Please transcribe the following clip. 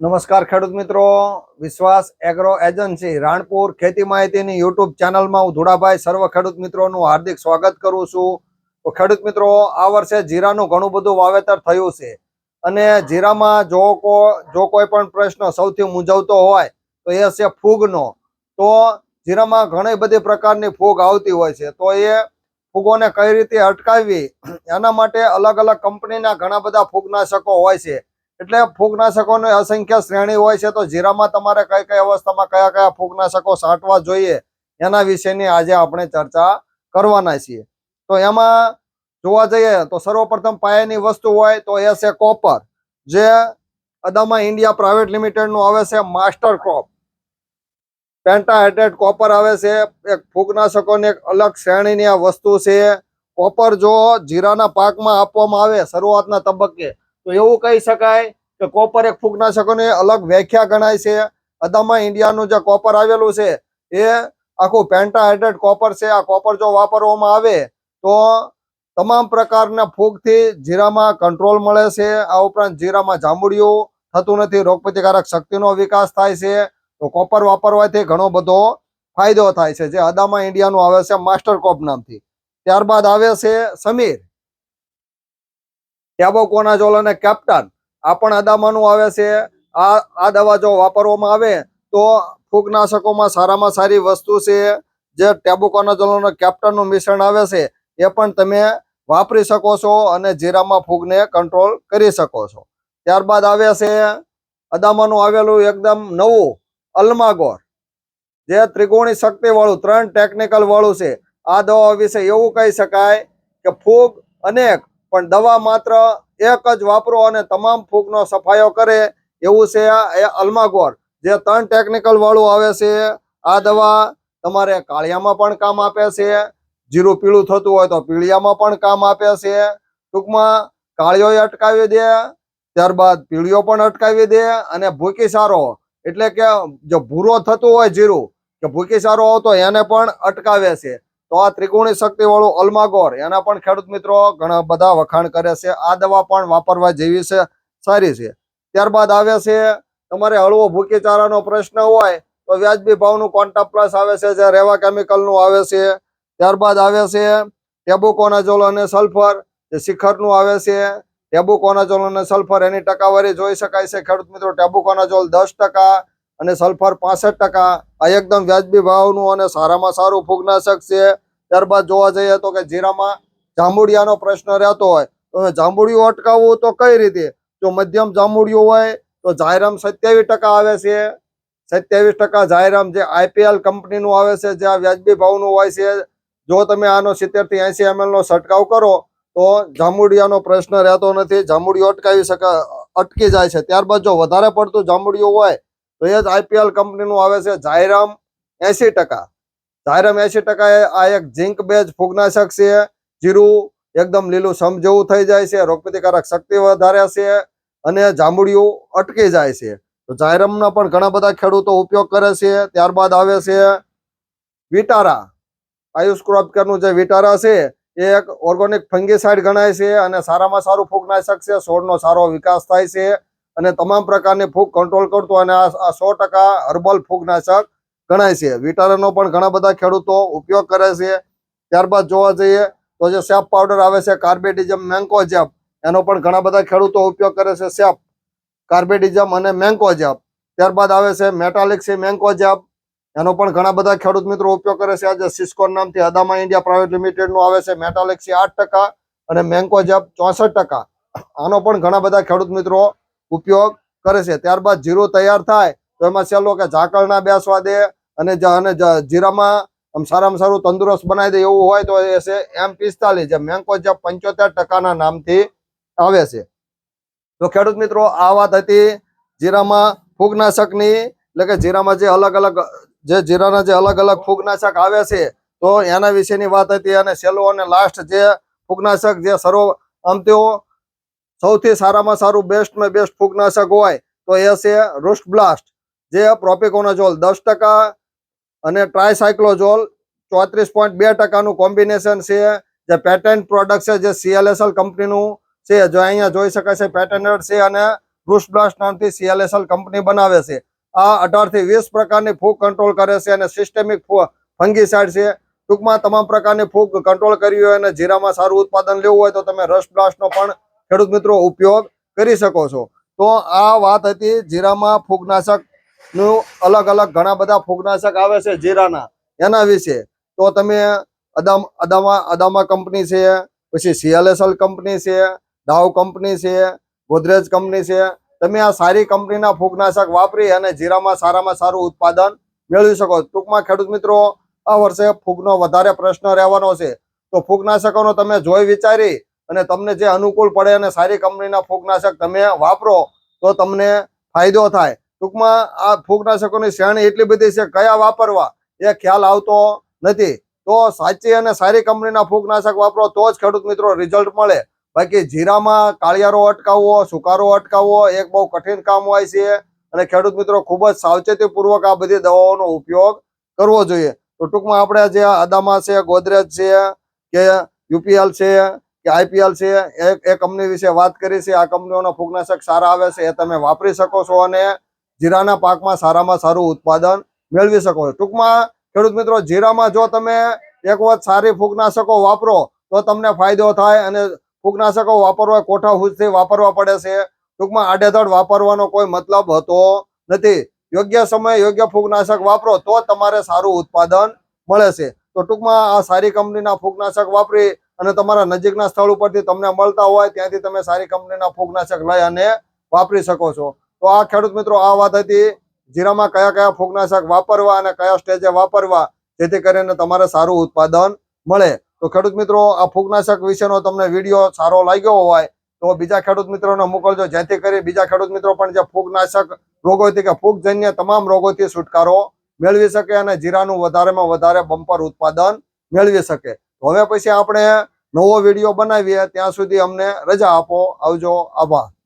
નમસ્કાર ખેડૂત મિત્રો. વિશ્વાસ એગ્રો એજન્સી રાણપુર ખેતી માહિતીની યુટ્યુબ ચેનલમાં હું ધુડાભાઈ સર્વ ખેડૂત મિત્રોનું હાર્દિક સ્વાગત કરું છું. તો ખેડૂત મિત્રો, આ વર્ષે જીરાનું ઘણું બધું વાવેતર થયું છે. અને જીરામાં જો કો, જો કોઈ પણ પ્રશ્ન સૌથી મૂંઝવતો હોય, તો એ છે ફૂગનો. તો જીરામાં ઘણી બધી પ્રકારની ફૂગ આવતી હોય છે. તો એ ફૂગોને કઈ રીતે અટકાવવી? એના માટે અલગ અલગ કંપનીના ઘણા બધા ફૂગનાશકો હોય છે. એટલે ફૂગનાશકોની અસંખ્ય શ્રેણી હોય છે, તો જીરામાં તમારે કઈ કઈ અવસ્થામાં કયા કયા ફૂગનાશકો સાંટવા જોઈએ એના વિશેની આજે આપણે ચર્ચા કરવાના છીએ. તો એમાં જોવા જઈએ તો સર્વપ્રથમ પાયાની વસ્તુ હોય તો એ છે કોપર, જે અદામા ઇન્ડિયા પ્રાઇવેટ લિમિટેડનું આવે છે માસ્ટર ક્રોપ. પેન્ટાહાઇડ્રેટ કોપર આવે છે, એક ફૂગનાશકોની એક અલગ શ્રેણીની આ વસ્તુ છે. કોપર જો જીરાના પાકમાં આપવામાં આવે શરૂઆતના તબક્કે તો એવું કહી શકાય કે કોપર એક ફૂગનાશકોની અલગ વ્યાખ્યા ગણાય છે. અદામા ઇન્ડિયાનું જે કોપર આવેલું છે, એ આખું પેન્ટાહાઇડ્રેટ કોપર છે. આ કોપર જો વાપરવામાં આવે તો તમામ પ્રકારના ફૂગથી જીરામાં કંટ્રોલ મળે છે. આ ઉપરાંત જીરામાં જાંબુડિયું થતું નથી, રોગપ્રતિકારક શક્તિનો વિકાસ થાય છે. તો કોપર વાપરવાથી ઘણો બધો ફાયદો થાય છે. જે અદામા ઇન્ડિયાનું આવે છે માસ્ટર કોપ નામથી. ત્યારબાદ આવે છે સમીર. ટેબોકોનાઝોલ અને કેપ્ટન આ પણ અદામાનું આવે છે. આ આ દવા જો વાપરવામાં આવે તો ફૂગનાશકોમાં સારામાં સારી વસ્તુ છે. જે ટેબોકોનાઝોલ અને કેપ્ટનનું મિશ્રણ આવે છે, એ પણ તમે વાપરી શકો છો અને જીરામાં ફૂગને કંટ્રોલ કરી શકો છો. ત્યારબાદ આવે છે અદામાનું આવેલું એકદમ નવું અલ્માગોર, જે ત્રિકોણી શક્તિવાળું, ત્રણ ટેકનિકલ વાળું છે. આ દવા વિશે એવું કહી શકાય કે ફૂગ અનેક પણ દવા માત્ર એક જ વાપરો અને તમામ ફૂગનો સફાયો કરે, એવું છે આ અલ્માગોર. જે ત્રણ ટેકનિકલ વાળું આવે છે, આ દવા તમારે કાળિયામાં પણ કામ આપે છે, જીરું પીળું થતું હોય તો પીળિયામાં પણ કામ આપે છે. ટૂંકમાં કાળિયો અટકાવી દે, ત્યારબાદ પીળિયો પણ અટકાવી દે અને ભૂકી સારો. એટલે કે જો ભૂરો થતું હોય જીરું, કે ભૂકી સારો આવતો એને પણ અટકાવે છે. તો આ ત્રિકોણી શક્તિ વાળો અલ્માગોર, એના પણ ખેડૂત મિત્રો ઘણા બધા વખાણ કરે છે. આ દવા પણ વાપરવા જેવી છે, સારી છે. ત્યારબાદ આવે છે, તમારે હળવો ભૂકી ચારાનો પ્રશ્ન હોય, તો વ્યાજબી ભાવનું કોન્ટા પ્લસ આવે છે, જે રેવા કેમિકલનું આવે છે. ત્યારબાદ આવે છે ટેબુકોનાઝોલ અને સલ્ફર જે શિખરનું આવે છે. ટેબુકોનાઝોલ અને સલ્ફર એની ટકાવારી જોઈ શકાય છે, ખેડૂત મિત્રો. ટેબુકોનાઝોલ દસ ટકા અને સલ્ફર પાસઠ ટકા. આ એકદમ વ્યાજબી ભાવનું અને સારામાં સારું ફૂગનાશક છે. ત્યારબાદ જોવા જઈએ તો કે જીરામાં જાંબુડિયાનો પ્રશ્ન રહેતો હોય, તો જાંબુડિયું અટકાવવું તો કઈ રીતે? જો મધ્યમ જાંબુડિયું હોય, તો જાયરામ સત્યાવીસ ટકા આવે છે. સત્યાવીસ ટકા જાયરામ જે આઈપીએલ કંપનીનું આવે છે, જે આ વ્યાજબી ભાવનું હોય છે. જો તમે આનો સિત્તેરથી એસી એમએલ નો છંટકાવ કરો, તો જાંબુડિયાનો પ્રશ્ન રહેતો નથી. જાંબુડિયું અટકાવી શકા, અટકી જાય છે. ત્યારબાદ જો વધારે પડતું જાંબુડિયું હોય તો એ જ આઈપીએલ કંપનીનું આવે છે જાયરામ એસી ટકા. જાયરામ એસી ટકા આ એક ઝીંક બેઝ ફૂગનાશક છે, જીરું એકદમ લીલું સમ જેવું થઈ જાય છે, રોગપ્રતિકારક શક્તિ વધારે છે અને જાંબુડિયું અટકી જાય છે. તો જાયરામના પણ ઘણા બધા ખેડૂતો ઉપયોગ કરે છે, ત્યારબાદ આવે છે વિટારા. આયુષ ક્રોપ જે વિટારા છે, એ એક ઓર્ગોનિક ફંગીસાઇડ ગણાય છે અને સારામાં સારું ફૂગનાશક છે છોડનો સારો વિકાસ થાય છે. અને તમામ પ્રકારની ફૂગ કંટ્રોલ કરતું અને આ સો ટકા હર્બલ ફૂગનાશક ગણાય છે. વિટારાનો પણ ઘણા બધા ખેડૂતો ઉપયોગ કરે છે. ત્યારબાદ જોવા જઈએ તો જે સેપ પાવડર આવે છે કાર્બેડિઝમ મેન્કોજેપ એનો પણ ઘણા બધા ખેડૂતો ઉપયોગ કરે છે સેપ કાર્બેડિઝમ અને મેન્કોજેપ ત્યારબાદ આવે છે મેટાલિક છે મેન્કોજેપ એનો પણ ઘણા બધા ખેડૂત મિત્રો ઉપયોગ કરે છે. આજે સિસ્કોન નામથી અદામા ઇન્ડિયા પ્રાઇવેટ લિમિટેડનું આવે છે. મેટાલેક્સી આઠ ટકા અને મેન્કોજેપ ચોસઠ ટકા. આનો પણ ઘણા બધા ખેડૂત મિત્રો ઉપયોગ કરે છે. ત્યારબાદ જીરું તૈયાર થાય તો એમાં છેલ્લો કે ઝાકળ ના બેસવા દે અને જીરામાં આમ સારામાં સારું તંદુરસ્ત બનાવી દે એવું હોય તો એ એમ પિસ્તાલીસ જે મેન્કોજેપ પંચોતેર ટકાના નામથી આવે છે. તો ખેડૂત મિત્રો, આ વાત હતી જીરામાં ફૂગનાશકની, એટલે કે જીરામાં જે અલગ અલગ જે જીરાના જે અલગ અલગ ફૂગનાશક આવે છે, તો એના વિશેની વાત હતી અને છેલ્લું અને લાસ્ટ જે ફૂગનાશક જે સર્વ આમ સૌથી સારામાં સારું બેસ્ટમાં બેસ્ટ ફૂગનાશક હોય તો એ છે રૂસ્ટ બ્લાસ્ટ જે પ્રોપિકોનાઝોલ દસ ટકા અને ટ્રાયસાયક્લોઝોલ ચોત્રીસ પોઈન્ટ બે ટકાનું કોમ્બિનેશન છે. જે પેટન્ટ પ્રોડક્ટ છે, જે સીએલએસએલ કંપનીનું છે, જો અહીંયા જોઈ શકાય છે પેટન્ટેડ છે અને રૂસ બ્લાસ્ટ નામથી સીએલએસએલ કંપની બનાવે છે. આ અઢારથી વીસ પ્રકારની ફૂગ કંટ્રોલ કરે છે અને સિસ્ટેમિક ફંગીસાઇડ છે. ટૂંકમાં તમામ પ્રકારની ફૂગ કંટ્રોલ કરવી હોય અને જીરામાં સારું ઉત્પાદન લેવું હોય તો તમે રસ બ્લાસ્ટનો પણ ખેડૂત મિત્રો ઉપયોગ કરી શકો છો. તો આ વાત હતી જીરામાં ફૂગનાશકનું અલગ અલગ ઘણા બધા ફૂગનાશક આવે છે જીરાના એના વિશે. તો તમે અદામ, અદામા અદામા કંપની છે, પછી સીએલએસએલ કંપની છે ડાવ કંપની છે, ગોદરેજ કંપની છે. તમે આ સારી કંપનીના ફૂગનાશક વાપરી અને જીરામાં સારામાં સારું ઉત્પાદન મેળવી શકો. ટૂંકમાં ખેડૂત મિત્રો, આ વર્ષે ફૂગનો વધારે પ્રશ્ન રહેવાનો છે. તો ફૂગનાશકોનો તમે જોઈ વિચારી અને તમને જે અનુકૂળ પડે અને સારી કંપનીના ફૂગનાશક તમે વાપરો, તો તમને ફાયદો થાય. ટૂંકમાં આ ફૂગનાશકોની શ્રેણી એટલી બધી છે, કયા વાપરવા? એ ખ્યાલ આવતો નથી. તો સાચી અને સારી કંપનીના ફૂગનાશક વાપરો, તો જ ખેડૂત મિત્રો રિઝલ્ટ મળે. બાકી જીરામાં કાળિયારો અટકાવવો, સુકારો અટકાવવો એક બહુ કઠિન કામ હોય છે અને ખેડૂત મિત્રો ખૂબ જ સાવચેતીપૂર્વક આ બધી દવાઓનો ઉપયોગ કરવો જોઈએ. તો ટૂંકમાં આપણે જે અદામા છે, ગોદરેજ છે, કે યુપીએલ છે કે આઈપીએલ છે, એ એ કંપની વિશે વાત કરી છે, આ કંપનીઓના ફૂગનાશક સારા આવે છે, એ તમે વાપરી શકો છો અને જીરાના પાકમાં સારામાં સારું ઉત્પાદન મેળવી શકો છો. ટૂંકમાં, ખેડૂત મિત્રો, જીરામાં જો તમે એક વખત સારી ફૂગનાશકો વાપરો, તો તમને ફાયદો થાય અને ફૂગનાશકો વાપરવા, કોઠા હુજથી વાપરવા પડે છે. ટૂંકમાં, આડેધડ વાપરવાનો કોઈ મતલબ હતો નથી. યોગ્ય સમયે યોગ્ય ફૂગનાશક વાપરો, તો તમારે સારું ઉત્પાદન મળે છે. તો ટૂંકમાં, આ સારી કંપનીના ફૂગનાશક વાપરી અને તમારા નજીકના સ્થળ ઉપરથી તમને મળતા હોય, ત્યાંથી તમે સારી કંપનીના ફૂગનાશક લઈ અને વાપરી શકો છો. તો આ ખેડૂત મિત્રો, આ વાત હતી જીરામાં કયા કયા ફૂગનાશક વાપરવા અને કયા સ્ટેજે વાપરવા, જેથી કરીને તમારે સારું ઉત્પાદન મળે. તો ખેડૂત મિત્રો, આ ફૂગનાશક વિશેનો તમને વીડિયો સારો લાગ્યો હોય, તો બીજા ખેડૂત મિત્રોને મોકલજો, જેથી કરી બીજા ખેડૂત મિત્રો પણ જે ફૂગનાશક રોગોથી કે ફૂગજન્ય તમામ રોગોથી છુટકારો મેળવી શકે અને જીરાનું વધારેમાં વધારે બમ્પર ઉત્પાદન મેળવી શકે. હવે પછી આપણે નવો વીડિયો બનાવીએ. ત્યાં સુધી અમને રજા આપો. આવજો. આભાર.